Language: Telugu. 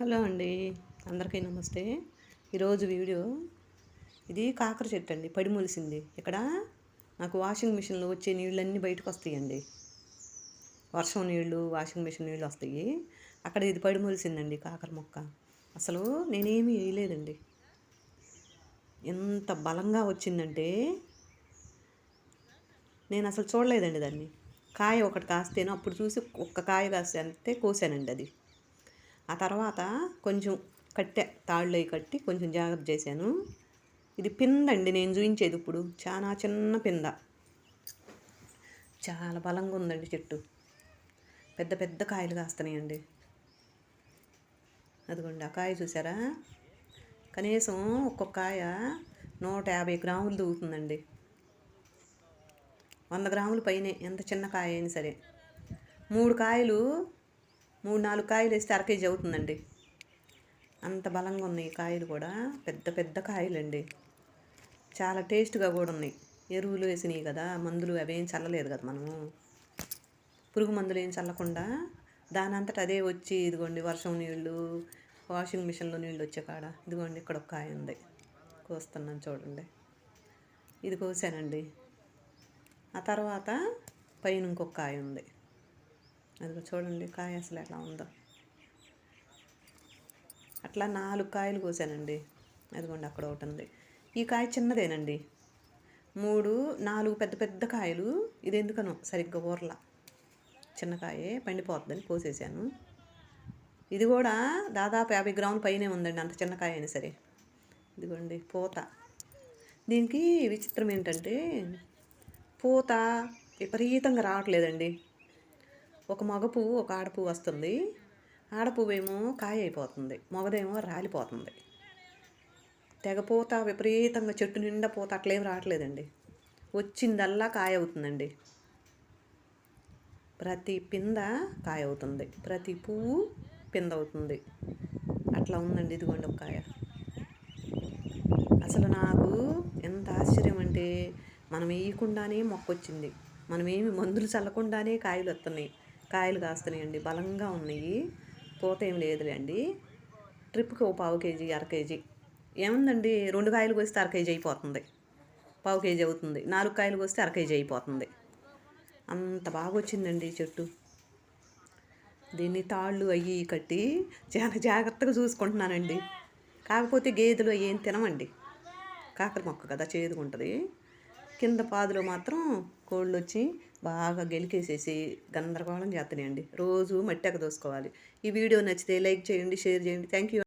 హలో అండి అందరికీ నమస్తే. ఈరోజు వీడియో ఇది కాకర చెట్టు అండి పడి మొలిసింది. ఇక్కడ నాకు వాషింగ్ మిషన్లో వచ్చే నీళ్ళన్నీ బయటకు వస్తాయండి వర్షం నీళ్ళు వాషింగ్ మిషన్ నీళ్ళు వస్తాయి. అక్కడ ఇది పడి మొలిసిందండి కాకర మొక్క. అసలు నేనేమీ వేయలేదండి. ఎంత బలంగా వచ్చిందంటే నేను అసలు చూడలేదండి దాన్ని. కాయ ఒకటి కాస్తేను అప్పుడు చూసి ఒక్క కాయ కాస్తే అంతే కోసానండి అది. ఆ తర్వాత కొంచెం కట్టె తాళ్ళు కట్టి కొంచెం జాగ్రత్త చేశాను. ఇది పిందండి నేను చూపించేది ఇప్పుడు. చాలా చిన్న పింద చాలా బలంగా ఉందండి చెట్టు. పెద్ద పెద్ద కాయలు కాస్తున్నాయండి. అదిగోండి ఆ కాయ చూసారా? కనీసం ఒక్కొక్క కాయ నూట యాభై గ్రాములు దూగుతుందండి వంద గ్రాముల పైనే ఎంత చిన్న కాయ అయినా సరే. మూడు కాయలు మూడు నాలుగు కాయలు వేస్తే అర కేజీ అవుతుందండి. అంత బలంగా ఉన్నాయి కాయలు కూడా. పెద్ద పెద్ద కాయలండి. చాలా టేస్ట్గా కూడా ఉన్నాయి. ఎరువులు వేసినాయి కదా మందులు అవేం చల్లలేదు కదా మనము. పురుగు మందులు ఏం చల్లకుండా దాని అంతటా అదే వచ్చి ఇదిగోండి వర్షం నీళ్ళు వాషింగ్ మిషన్లో నీళ్ళు వచ్చే కాడ ఇదిగోండి ఇక్కడ ఒక కాయ ఉంది. కోస్తున్నాను చూడండి. ఇది కోసానండి. ఆ తర్వాత పైన ఇంకొక కాయ ఉంది. అదిగో చూడండి కాయ అసలు ఎట్లా ఉందో. అట్లా నాలుగు కాయలు కోసానండి. అదిగోండి అక్కడ ఒకటి ఉంది. ఈ కాయ చిన్నదేనండి. మూడు నాలుగు పెద్ద పెద్ద కాయలు. ఇది ఎందుకనో సరిగ్గా ఊర్ల. చిన్న కాయే పండిపోతుందని కోసేసాను. ఇది కూడా దాదాపు యాభై గ్రాముల పైనే ఉందండి అంత చిన్న కాయ అయినా సరే. ఇదిగోండి పూత. దీనికి విచిత్రం ఏంటంటే పూత విపరీతంగా రావట్లేదండి. ఒక మగ పువ్వు ఒక ఆడపువ్వు వస్తుంది. ఆడపువ్వు ఏమో కాయ అయిపోతుంది మగదేమో రాలిపోతుంది. తెగపోత విపరీతంగా చెట్టు నిండా పోత అట్లేం రావట్లేదండి. వచ్చిందల్లా కాయ అవుతుందండి ప్రతి పింద కాయ అవుతుంది ప్రతి పువ్వు పింద అవుతుంది అట్లా ఉందండి ఇదిగోండి ఒక కాయ. అసలు నాకు ఎంత ఆశ్చర్యం అంటే మనం వేయకుండానే మొక్క వచ్చింది మనం ఏమి మందులు చల్లకుండానే కాయలు వస్తున్నాయి కాయలు కాస్తున్నాయండి బలంగా ఉన్నాయి. పూత ఏం లేదులేండి. ట్రిప్కి ఓ పావు కేజీ అర కేజీ. ఏముందండి? రెండు కాయలు కోస్తే అర కేజీ అయిపోతుంది. పావు కేజీ అవుతుంది. నాలుగు కాయలు కోస్తే అర కేజీ అయిపోతుంది. అంత బాగా వచ్చిందండి చెట్టు. దీన్ని తాళ్ళు అయ్యి కట్టి చాలా జాగ్రత్తగా చూసుకుంటున్నానండి. కాకపోతే గేదెలు ఏం తినమండి. కాకర మొక్క కదా చేదుకుంటుంది కింద పాదులో మాత్రం కోళ్ళు వచ్చి బాగా గెలికేసేసి గందరగోళం చేస్తున్నాయండి రోజు మట్టి దోసుకోవాలి ఈ వీడియో నచ్చితే లైక్ చేయండి షేర్ చేయండి. Thank you